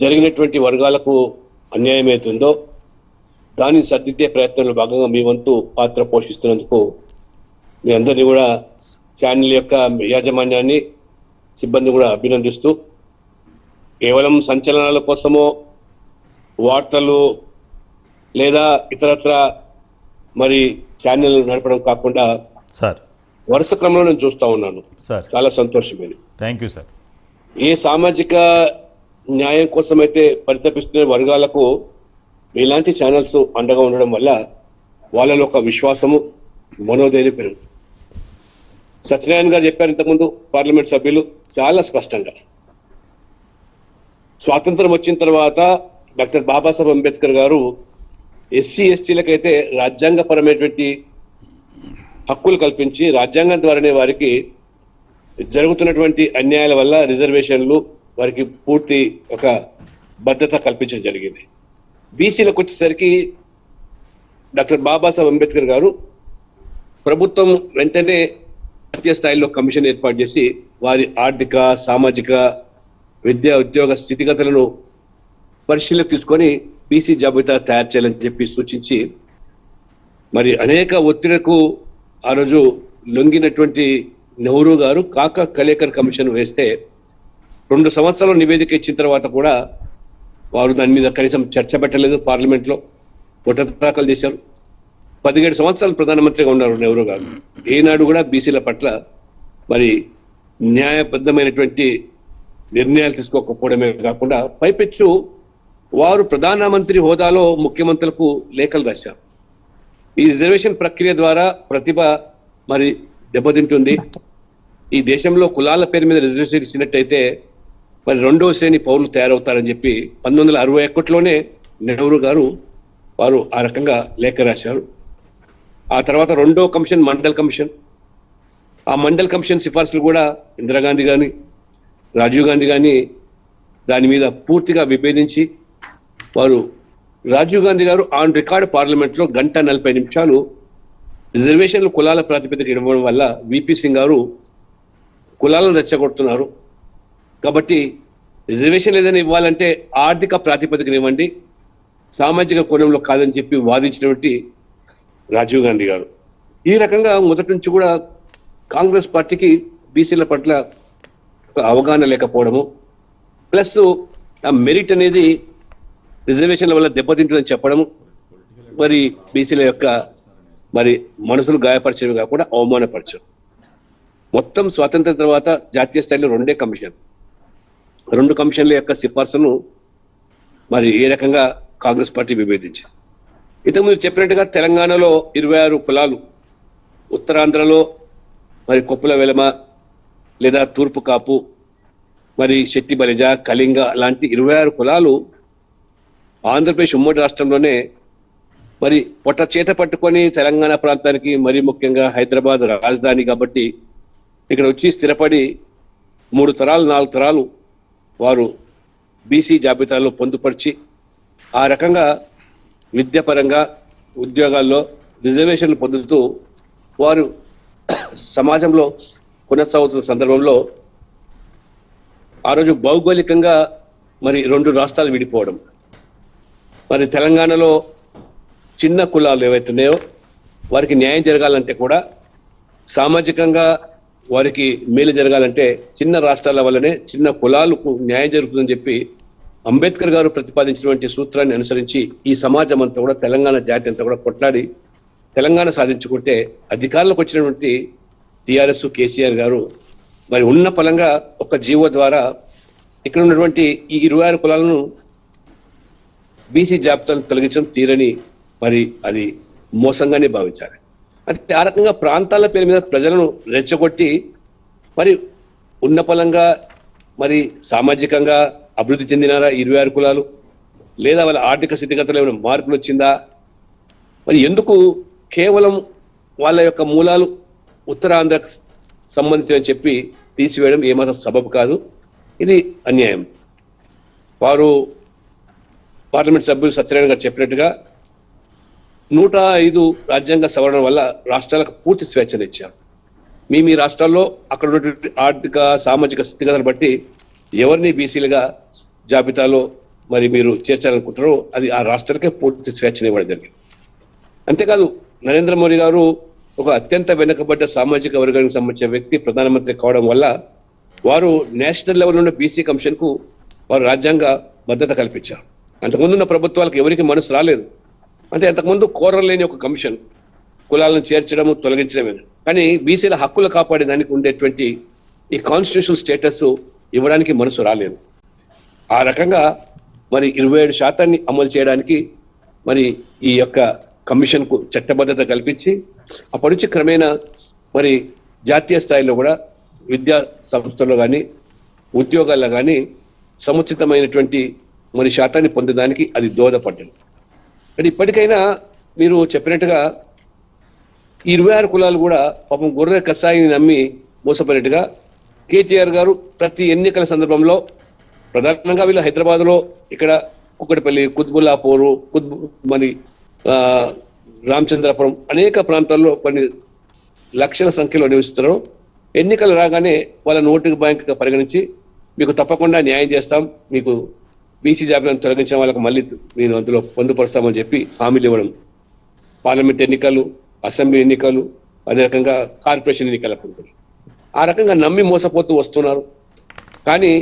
జరిగినటువంటి వర్గాలకు అన్యాయం అవుతుందో దానిని సర్దిద్దే ప్రయత్నంలో భాగంగా మీ వంతు పాత్ర పోషిస్తున్నందుకు మీ అందరినీ కూడా ఛానల్ యొక్క యాజమాన్యాన్ని సిబ్బంది కూడా అభినందిస్తూ కేవలం సంచలనాల కోసమో వార్తలు లేదా ఇతరత్ర మరి ఛానల్ నడపడం కాకుండా సార్. వరుస క్రమంలో నేను చూస్తా ఉన్నాను. సార్. చాలా సంతోషమైంది. Thank you sir. ఏ సామాజిక న్యాయం కోసమైతే పరితపిస్తున్న వర్గాలకు ఇలాంటి ఛానల్స్ అండగా ఉండడం వల్ల వాళ్ళలో ఒక విశ్వాసము మనోధైర్యం పెరుగుతుంది. సత్యనారాయణ గారు చెప్పారు ఇంతకుముందు పార్లమెంట్ సభ్యులు చాలా స్పష్టంగా. స్వాతంత్రం వచ్చిన తర్వాత డాక్టర్ బాబాసాహెబ్ అంబేద్కర్ గారు ఎస్సీ ఎస్టీలకైతే రాజ్యాంగపరమైనటువంటి హక్కులు కల్పించి రాజ్యాంగం ద్వారానే వారికి జరుగుతున్నటువంటి అన్యాయాల వల్ల రిజర్వేషన్లు వారికి పూర్తి ఒక భద్రత కల్పించడం జరిగింది. బీసీలకు వచ్చేసరికి డాక్టర్ బాబాసాహెబ్ అంబేద్కర్ గారు ప్రభుత్వం వెంటనే జాతీయ స్థాయిలో కమిషన్ ఏర్పాటు చేసి వారి ఆర్థిక సామాజిక విద్యా ఉద్యోగ స్థితిగతులను పరిశీలన తీసుకొని బీసీ జాబితా తయారు చేయాలని చెప్పి సూచించి మరి అనేక ఒత్తిడికు ఆ రోజు లొంగినటువంటి నెహ్రూ గారు కాకా కలేకర్ కమిషన్ వేస్తే రెండు సంవత్సరాలు నివేదిక ఇచ్చిన తర్వాత కూడా వారు దాని మీద కనీసం చర్చ పెట్టలేదు పార్లమెంట్లో. దాఖలు చేశారు. పదిహేడు సంవత్సరాలు ప్రధానమంత్రిగా ఉన్నారు నెహ్రూ గారు. ఏనాడు కూడా బీసీల పట్ల మరి న్యాయబద్ధమైనటువంటి నిర్ణయాలు తీసుకోకపోవడమే కాకుండా పైపెచ్చు వారు ప్రధానమంత్రి హోదాలో ముఖ్యమంత్రులకు లేఖలు రాశారు. ఈ రిజర్వేషన్ ప్రక్రియ ద్వారా ప్రతిభ మరి దెబ్బతింటుంది. ఈ దేశంలో కులాల పేరు మీద రిజర్వేషన్ ఇచ్చినట్టయితే మరి రెండవ శ్రేణి పౌరులు తయారవుతారని చెప్పి పంతొమ్మిది వందల అరవై ఒకటిలోనే నెహ్రూ గారు వారు ఆ రకంగా లేఖ రాశారు. ఆ తర్వాత రెండో కమిషన్ మండల్ కమిషన్. ఆ మండల్ కమిషన్ సిఫార్సులు కూడా ఇందిరాగాంధీ కానీ రాజీవ్ గాంధీ కానీ దాని మీద పూర్తిగా విభేదించి వారు రాజీవ్ గాంధీ గారు ఆన్ రికార్డ్ పార్లమెంట్లో గంట నలభై నిమిషాలు రిజర్వేషన్లు కులాల ప్రాతిపదిక ఇవ్వడం వల్ల విపి సింగ్ గారు కులాలను రెచ్చగొడుతున్నారు. కాబట్టి రిజర్వేషన్ ఏదైనా ఇవ్వాలంటే ఆర్థిక ప్రాతిపదికన ఇవ్వండి. సామాజిక కోణంలో కాదని చెప్పి వాదించినటువంటి రాజీవ్ గాంధీ గారు. ఈ రకంగా మొదటి నుంచి కూడా కాంగ్రెస్ పార్టీకి బీసీల పట్ల ఒక అవగాహన లేకపోవడము ప్లస్ ఆ మెరిట్ అనేది రిజర్వేషన్ల వల్ల దెబ్బతింటుందని చెప్పడము మరి బీసీల యొక్క మరి మనసులు గాయపరచడం కాకుండా అవమానపరచడం. మొత్తం స్వాతంత్రం తర్వాత జాతీయ స్థాయిలో రెండే కమిషన్ రెండు కమిషన్ల యొక్క సిఫార్సును మరి ఏ రకంగా కాంగ్రెస్ పార్టీ విభేదించింది? ఇంతకుముందు చెప్పినట్టుగా తెలంగాణలో ఇరవై ఆరు కులాలు ఉత్తరాంధ్రలో మరి కొప్పుల వెలమ లేదా తూర్పు కాపు మరి శెట్టి బలిజ కళింగ లాంటి ఇరవై ఆరు కులాలు ఆంధ్రప్రదేశ్ ఉమ్మడి రాష్ట్రంలోనే మరి పొట్ట చేత పట్టుకొని తెలంగాణ ప్రాంతానికి మరి ముఖ్యంగా హైదరాబాద్ రాజధాని కాబట్టి ఇక్కడ వచ్చి స్థిరపడి మూడు తరాలు నాలుగు తరాలు వారు బీసీ జాబితాలో పొందుపరిచి ఆ రకంగా విద్యాపరంగా ఉద్యోగాల్లో రిజర్వేషన్లు పొందుతూ వారు సమాజంలో కొనసాగుతున్న సందర్భంలో ఆ రోజు భౌగోళికంగా మరి రెండు రాష్ట్రాలు విడిపోవడం. మరి తెలంగాణలో చిన్న కులాలు ఏవైతున్నాయో వారికి న్యాయం జరగాలంటే కూడా సామాజికంగా వారికి మేలు జరగాలంటే చిన్న రాష్ట్రాల వల్లనే చిన్న కులాలకు న్యాయం జరుగుతుందని చెప్పి అంబేద్కర్ గారు ప్రతిపాదించినటువంటి సూత్రాన్ని అనుసరించి ఈ సమాజం అంతా కూడా తెలంగాణ జాతి అంతా కూడా కొట్లాడి తెలంగాణ సాధించుకుంటే అధికారంలోకి వచ్చినటువంటి టిఆర్ఎస్ కేసీఆర్ గారు మరి ఉన్న పలంగా ఒక జీవో ద్వారా ఇక్కడ ఉన్నటువంటి ఈ ఇరవై ఆరు కులాలను బీసీ జాబితాను తొలగించడం తీరని మరి అది మోసంగానే భావించాలి. అంటే ఆ రకంగా ప్రాంతాల పేరు మీద ప్రజలను రెచ్చగొట్టి మరి ఉన్న పలంగా మరి సామాజికంగా అభివృద్ధి చెందినారా ఇరవై ఆరు కులాలు? లేదా వాళ్ళ ఆర్థిక స్థితిగతులు ఏమైనా మార్పులు వచ్చిందా? మరి ఎందుకు కేవలం వాళ్ళ యొక్క మూలాలు ఉత్తరాంధ్రకు సంబంధించిన చెప్పి తీసివేయడం ఏమాత్రం సబబు కాదు? ఇది అన్యాయం. వారు పార్లమెంట్ సభ్యులు సత్యనారాయణ గారు చెప్పినట్టుగా నూట ఐదు రాజ్యాంగ సవరణ వల్ల రాష్ట్రాలకు పూర్తి స్వేచ్ఛను ఇచ్చారు మీ మీ రాష్ట్రాల్లో అక్కడ ఉన్నటువంటి ఆర్థిక సామాజిక స్థితిగతులను బట్టి ఎవరిని బీసీలుగా జాబితాలో మరి మీరు చేర్చాలనుకుంటారో అది ఆ రాష్ట్రాలకే పూర్తి స్వేచ్ఛను ఇవ్వడం జరిగింది. అంతేకాదు నరేంద్ర మోడీ గారు ఒక అత్యంత వెనుకబడ్డ సామాజిక వర్గానికి సంబంధించిన వ్యక్తి ప్రధానమంత్రి కావడం వల్ల వారు నేషనల్ లెవెల్ ఉన్న బీసీ కమిషన్కు వారు రాజ్యాంగ భద్రత కల్పించారు. అంతకుముందు ఉన్న ప్రభుత్వాలకు ఎవరికి మనసు రాలేదు. అంటే అంతకుముందు కోరలేని ఒక కమిషన్ కులాలను చేర్చడము తొలగించడమే. కానీ బీసీల హక్కులు కాపాడే దానికి ఉండేటువంటి ఈ కాన్స్టిట్యూషన్ స్టేటస్ ఇవ్వడానికి మనసు రాలేదు. ఆ రకంగా మరి ఇరవై ఏడు శాతాన్ని అమలు చేయడానికి మరి ఈ యొక్క కమిషన్కు చట్టబద్ధత కల్పించి అప్పటి నుంచి క్రమేణా మరి జాతీయ స్థాయిలో కూడా విద్యా సంస్థల్లో కానీ ఉద్యోగాల్లో కానీ సముచితమైనటువంటి మరి శాతాన్ని పొందడానికి అది దోహదపడ్డది. కానీ ఇప్పటికైనా మీరు చెప్పినట్టుగా ఈ ఇరవై ఆరు కులాలు కూడా పాపం గొర్రె కషాయిని నమ్మి మోసపోయినట్టుగా కేటీఆర్ గారు ప్రతి ఎన్నికల సందర్భంలో ప్రధానంగా వీళ్ళు హైదరాబాద్లో ఇక్కడ కుక్కటిపల్లి కుత్బుల్లాపూరు కుత్బు మరి రామచంద్రపురం అనేక ప్రాంతాల్లో కొన్ని లక్షల సంఖ్యలో నివసిస్తున్నారు. ఎన్నికలు రాగానే వాళ్ళ నోటు బ్యాంకుగా పరిగణించి మీకు తప్పకుండా న్యాయం చేస్తాం మీకు బీసీ జాబితాను తొలగించిన వాళ్ళకి మళ్ళీ నేను అందులో పొందుపరుస్తామని చెప్పి హామీలు ఇవ్వడం పార్లమెంట్ ఎన్నికలు అసెంబ్లీ ఎన్నికలు అదే రకంగా కార్పొరేషన్ ఎన్నికలకు ఆ రకంగా నమ్మి మోసపోతూ వస్తున్నారు. కానీ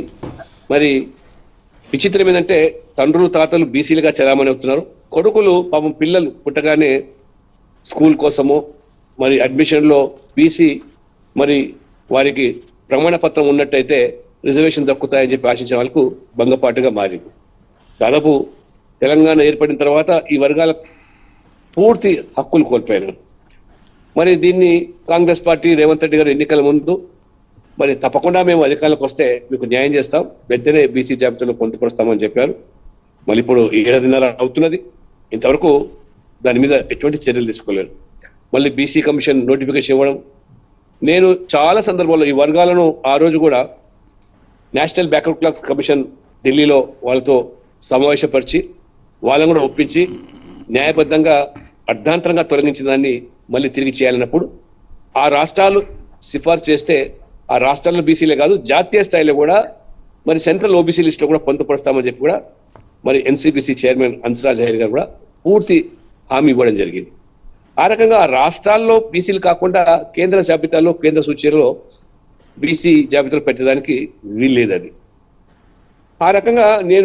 మరి విచిత్రం ఏంటంటే తండ్రులు తాతలు బీసీలుగా చలామణి అవుతున్నారు. కొడుకులు పాపం పిల్లలు పుట్టగానే స్కూల్ కోసము మరి అడ్మిషన్లో బీసీ మరి వారికి ప్రమాణపత్రం ఉన్నట్టయితే రిజర్వేషన్ దక్కుతాయని చెప్పి ఆశించిన వాళ్ళకు భంగపాటుగా మారింది. దాదాపు తెలంగాణ ఏర్పడిన తర్వాత ఈ వర్గాల పూర్తి హక్కులు కోల్పోయారు. మరి దీన్ని కాంగ్రెస్ పార్టీ రేవంత్ రెడ్డి గారు ఎన్నికల ముందు మరి తప్పకుండా మేము అధికారంలోకి వస్తే మీకు న్యాయం చేస్తాం. వెంటనే బీసీ జాబితాలో పొందుపరుస్తామని చెప్పారు. మళ్ళీ ఇప్పుడు ఏడాదిన్నర అవుతున్నది. ఇంతవరకు దాని మీద ఎటువంటి చర్యలు తీసుకోలేదు. మళ్ళీ బీసీ కమిషన్ నోటిఫికేషన్ ఇవ్వడం. నేను చాలా సందర్భాల్లో ఈ వర్గాలను ఆ రోజు కూడా నేషనల్ బ్యాక్వర్డ్ క్లాస్ కమిషన్ ఢిల్లీలో వాళ్ళతో సమావేశపరిచి వాళ్ళని కూడా ఒప్పించి న్యాయబద్ధంగా అర్ధాంతరంగా తొలగించిన దాన్ని మళ్ళీ తిరిగి చేయాలన్నప్పుడు ఆ రాష్ట్రాలు సిఫార్సు చేస్తే ఆ రాష్ట్రాల్లో బీసీలే కాదు జాతీయ స్థాయిలో కూడా మరి సెంట్రల్ ఓబీసీ లిస్టులో కూడా పొందుపరుస్తామని చెప్పి కూడా మరి ఎన్సీబీసీ చైర్మన్ హన్స్రాజ్ అయ్యర్ గారు కూడా పూర్తి హామీ ఇవ్వడం జరిగింది. ఆ రకంగా రాష్ట్రాల్లో బీసీలు కాకుండా కేంద్ర జాబితాలో కేంద్ర సూచీలో బీసీ జాబితాలో పెట్టడానికి వీల్లేదు అది ఆ రకంగా నేను